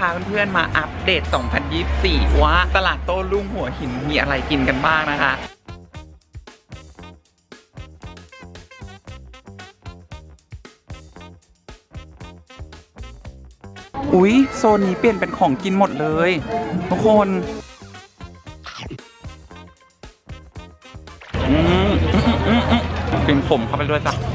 พาเพื่อนๆมาอัปเดต 2024 ว่าตลาดโต้รุ่งหัวหินมีอะไรกินกันบ้างนะคะอุ๊ย โซนนี้เปลี่ยนเป็นของกินหมดเลย ทุกคนอืมอืมอืมอืมกินผมเข้าไปด้วยจ้ะ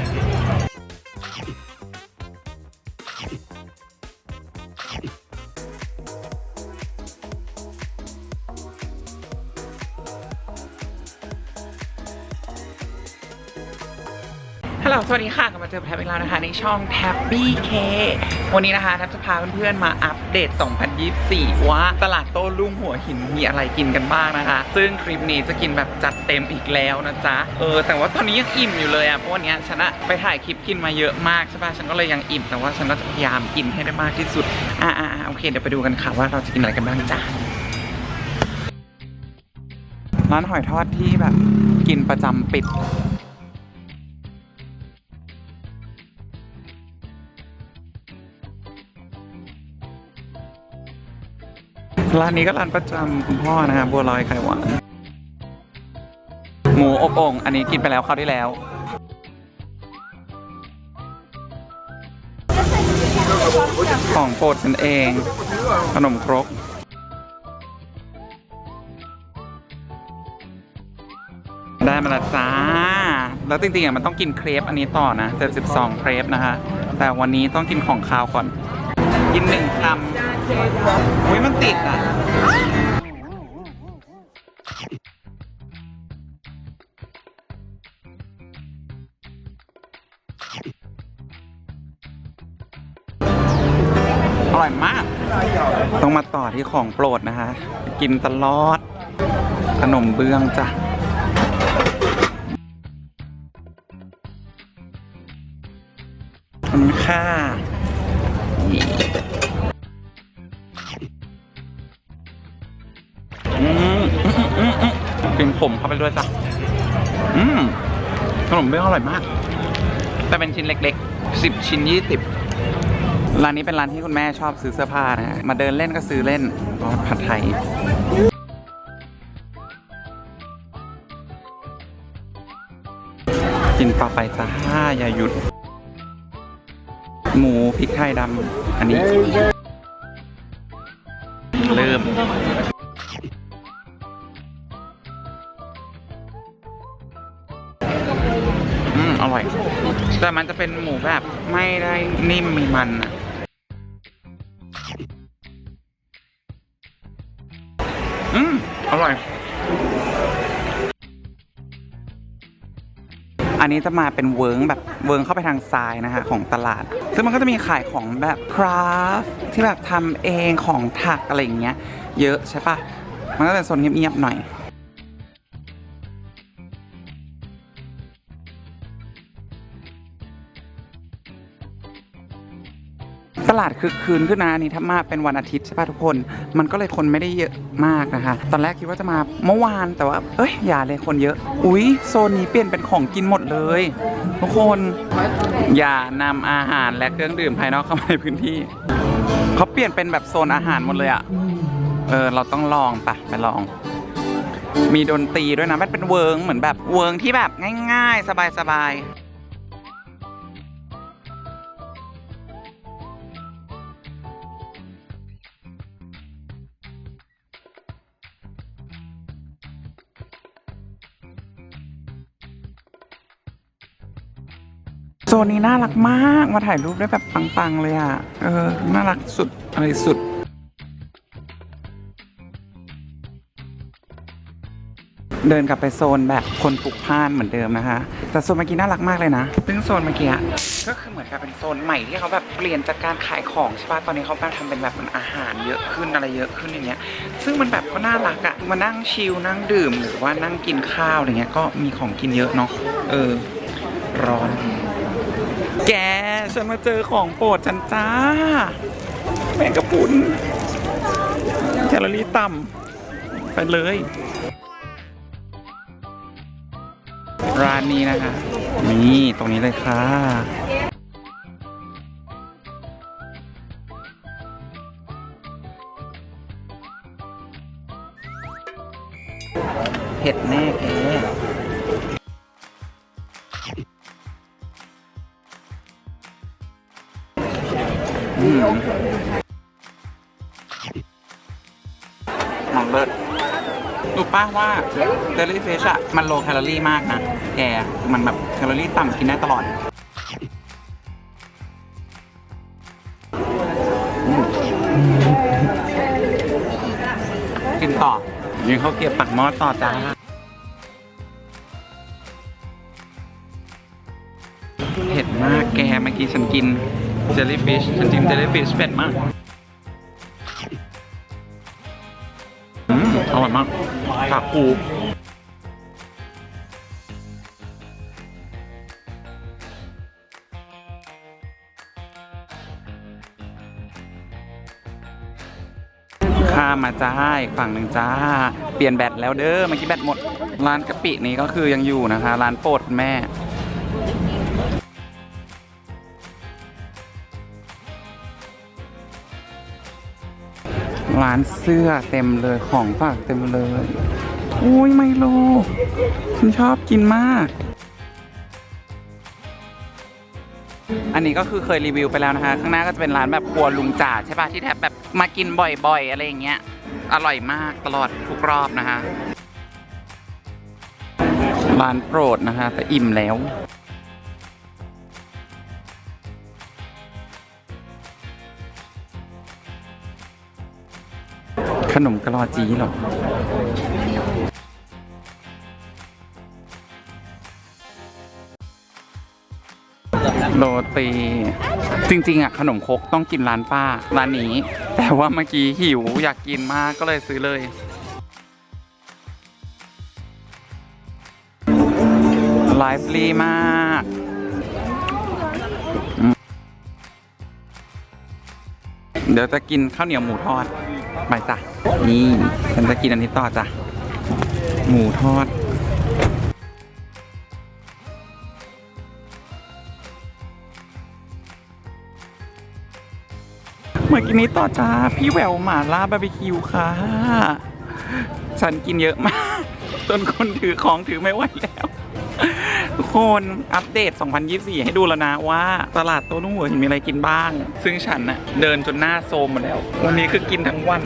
วัสดีค่ะกลับมาเจอแทย์อีกแล้วนะคะ ในช่อง t a b b y K วันนี้นะคะแท็บจะพาเพื่อนๆมาอัปเดต 2024 ว่าตลาดโต้รุ่งหัวหินมีอะไรกินกันบ้างนะคะ ซึ่งคลิปนี้จะกินแบบจัดเต็มอีกแล้วนะจ๊ะเออแต่ว่าตอนนี้ยังอิ่มอยู่เลยอะเพราะวันนี้ฉันอะไปถ่ายคลิปกินมาเยอะมากใช่ป่ะฉันก็เลยยังอิ่มแต่ว่าฉันก็จะพยายามกินให้ได้มากที่สุดอ่าอ่าโอเคเดี๋ยวไปดูกันค่ะว่าเราจะกินอะไรกันบ้างจ้ะร้านหอยทอดที่แบบกินประจำปิด ร้านนี้ก็ร้านประจำคุณพ่อนะครับบัวลอยไข่หวาน หมูอบโอ่งอันนี้กินไปแล้วคราวที่แล้ว ของโปรดฉันเอง ขนมครกได้มาและจ้า แล้วจริงๆอะมันต้องกินเครปอันนี้ต่อนะ72เครปนะคะ แต่วันนี้ต้องกินของคาวก่อน กินหนึ่งคำ อุ้ยมันติดอะ อร่อยมาก ต้องมาต่อที่ของโปรดนะคะ กินตลอด ขนมเบื้องจ้ะขอบคุณค่ะ กินผมเข้าไปด้วยจ้ะอืมขนมเบื้องอร่อยมาก แต่เป็นชิ้นเล็กๆสิบชิ้นยี่สิบร้านนี้เป็นร้านที่คุณแม่ชอบซื้อเสื้อผ้านะฮะ มาเดินเล่นก็ซื้อเล่นอ๋อผัดไทยกินต่อไปจ้าอย่าหยุด หมูพริกไทยดำอันนี้ เริ่ม ร่อย แต่มันจะเป็นหมูแบบไม่ได้นิ่มมีมันอะอืม อร่อย อันนี้จะมาเป็นเวิร์งแบบเวิร์งเข้าไปทางซ้ายนะคะของตลาด ซึ่งมันก็จะมีขายของแบบคราฟที่แบบทำเองของถักอะไรอย่างเงี้ย เยอะใช่ปะมันก็เป็นโซนเงียบๆหน่อย ลาดคึกคืนขึ้นนะอันนี้ถ้ามาเป็นวันอาทิตย์ใช่ป่ะทุกคน มันก็เลยคนไม่ได้เยอะมากนะคะ ตอนแรกคิดว่าจะมาเมื่อวานแต่ว่าเอ้ยอย่าเลยคนเยอะ อุ๊ยโซนนี้เปลี่ยนเป็นของกินหมดเลย ทุกคนอย่านำอาหารและเครื่องดื่มภายนอกเข้ามาในพื้นที่เขาเปลี่ยนเป็นแบบโซนอาหารหมดเลยอะเออเราต้องลองปะไปลอง มีดนตรีด้วยนะมันเป็นเวิร์งเหมือนแบบเวิร์งที่แบบง่าย ๆ สบายๆ นนี้น่ารักมาก มาถ่ายรูปได้แบบปังๆ เลยอะ เออ น่ารักสุด อะไรสุด เดินกลับไปโซนแบบคนปลูกผ้านเหมือนเดิมนะคะ แต่โซนเมื่อกี้น่ารักมากเลยนะ ซึ่งโซนเมื่อกี้ก็คือเหมือนกับเป็นโซนใหม่ที่เขาแบบเปลี่ยนจากการขายของใช่ป่ะ ตอนนี้เขามาทำเป็นแบบมันอาหารเยอะขึ้นอะไรเยอะขึ้นอย่างเงี้ย ซึ่งมันแบบก็น่ารักอะมานั่งชิลนั่งดื่มหรือว่านั่งกินข้าวอะไรเงี้ย ก็มีของกินเยอะเนาะ เออ ร้อน แก ฉันมาเจอของโปรดฉันจ้า แมงกะพุนแคลอรี่ต่ำไปเลย ร้านนี้นะคะ นี่ ตรงนี้เลยค่ะเผ็ดแน่แก เลิศรู้ป้าว่าเดลิเฟชอะมันโลแคลอรี่มากนะแกมันแบบแคลอรี่ต่ำกินได้ตลอดกินต่อยิงเขาเก็บปักหม้อต่อจ้าเผ็ดมากแกเมื่อกี้ฉันกินเจลลี่ฟิชฉันกินเจลลี่ฟิชเผ็ดมากาคูข้ามมาจ้าอีกฝั่งหนึ่งจ้า เปลี่ยนแบตแล้วเด้อเมื่อกี้แบตหมด ร้านกะปินี้ก็คือยังอยู่นะคะ ร้านโปรดแม่ ร้านเสื้อเต็มเลยของฝากเต็มเลย อุ้ยไมโล ฉันชอบกินมาก อันนี้ก็คือเคยรีวิวไปแล้วนะคะ ข้างหน้าก็จะเป็นร้านแบบครัวลุงจ่าใช่ปะที่แทบแบบมากินบ่อยๆ อะไรอย่างเงี้ย อร่อยมากตลอดทุกรอบนะคะ ร้านโปรดนะคะ แต่อิ่มแล้ว ขนมกะลอจีหรอโรตี จริง ๆ อะ ขนมคกต้องกินร้านป้า ร้านนี้ แต่ว่าเมื่อกี้หิวอยากกินมากก็เลยซื้อเลย ไลฟ์ลีมากเดี๋ยวจะกินข้าวเหนียวหมูทอด ไปจ้ะ นี่ฉันจะกินอันนี้ต่อจ้ะ หมูทอดเมื่อกี้นี้ต่อจ้า พี่แววหมาล่าบาร์บีคิวค่ะ ฉันกินเยอะมาก จนคนถือของถือไม่ไหวแล้ว ทุกคนอัปเดต 2024 ให้ดูแล้วนะว่าตลาดโต้รุ่งหัวหินมีอะไรกินบ้าง ซึ่งฉันน่ะเดินจนหน้าโซมหมดแล้ว วันนี้คือกินทั้งวัน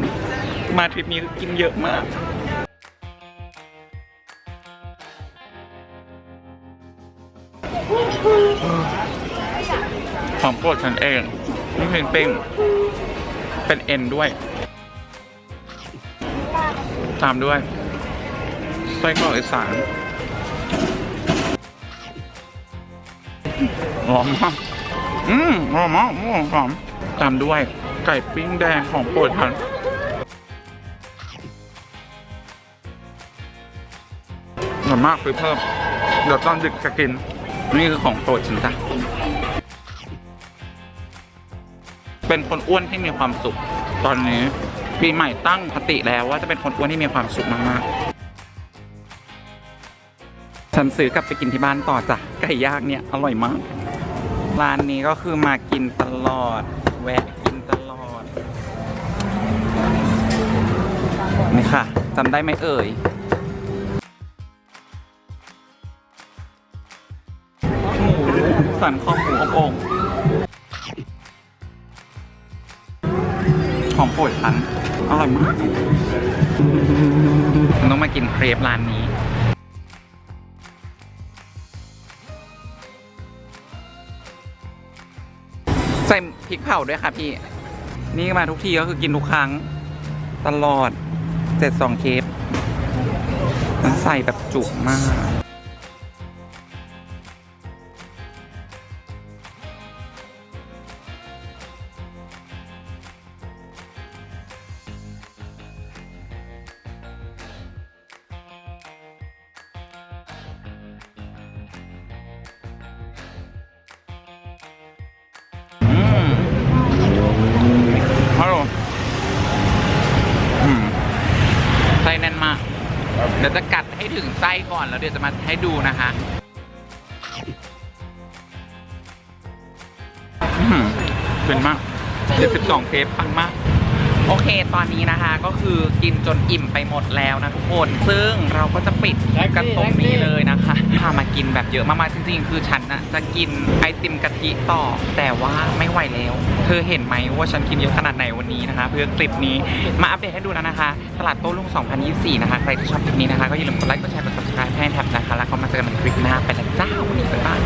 มาทริปนี้คือกินเยอะมาก ของโปรดฉันเองนี่เป็นเป้งเป็นเอ็นด้วย ตามด้วยไส้กรอกอีสาน หอมมากอืมหอมมากอืมหอมตามด้วยไก่ปิ้งแดงของโปรดฉันอร่อยมากซื้อเพิ่ม เดี๋ยวตอนดึกจะกิน นี่คือของโปรดฉันจ้ะเป็นคนอ้วนที่มีความสุข ตอนนี้ปีใหม่ตั้งคติแล้วว่าจะเป็นคนอ้วนที่มีความสุขมากๆฉันซื้อกลับไปกินที่บ้านต่อจ้ะไก่ย่างเนี่ย อร่อยมาก ร้านนี้ก็คือมากินตลอด แวะกินตลอด นี่ค่ะจำได้ไหมเอ่ย หมูสันคอหมูอบองของโปรดฉันอร่อยมากต้องมากินเครปร้านนี้ พริกเผาด้วยค่ะพี่ นี่มาทุกทีก็คือกินทุกครั้ง ตลอดเจ็ดสองเคปมันใส่แบบจุกมาก แน่นมาก เดี๋ยวจะกัดให้ถึงไส้ก่อนแล้วเดี๋ยวจะมาให้ดูนะคะอืมเป็นมากเจ็ดสิบสองเทปปังมากโอเค ตอนนี้นะคะก็คือกินจนอิ่มไปหมดแล้วนะทุกคน ซึ่งเราก็จะปิดกันตรงนี้เลยนะคะ พามากินแบบเยอะมากๆจริงๆ คือฉันนะจะกินไอติมกะทิต่อ แต่ว่าไม่ไหวแล้ว เธอเห็นไหมว่าฉันกินเยอะขนาดไหนวันนี้นะคะ เพื่อคลิปนี้มาอัปเดตให้ดูแล้วนะคะ ตลาดโต้รุ่ง 2024 นะคะ ใครที่ชอบคลิปนี้นะคะ ก็อย่าลืมกดไลค์กดแชร์กด subscribe ให้แท็บนะคะ แล้วก็มาเจอกันในคลิปหน้าไปแล้วจ้าวันนี้บ๊ายบาย